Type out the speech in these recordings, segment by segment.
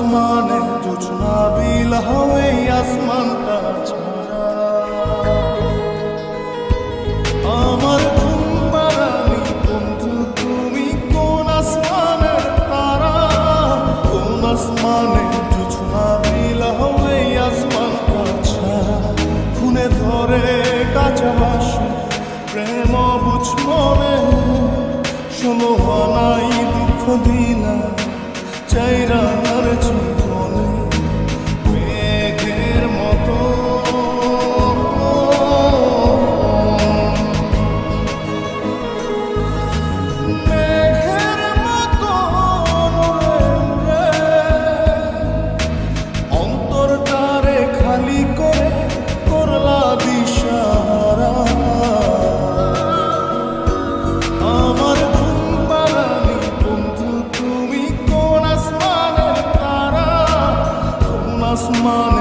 আসমানে জোছনা বিল হয়ে আসমানটা খুনে ধরে কাঁচা বাসে প্রেম বুঝ মনে শোনো নাই দুঃখ দিলা কোন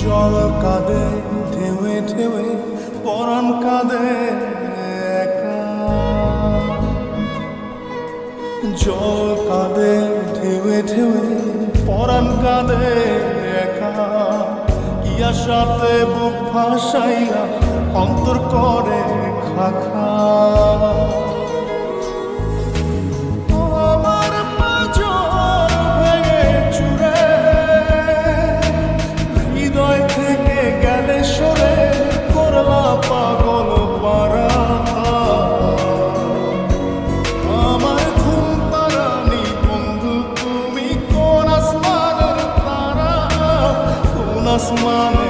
জল কাঁদে ঢেউে ঢেউে পরাণ কাঁদে জল কাঁদে ঢেউে ঢেউে পরাণ কাঁদে একা। আশাতে বুক ভাসাইয়া অন্তর করে খাখা। কোন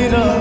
later.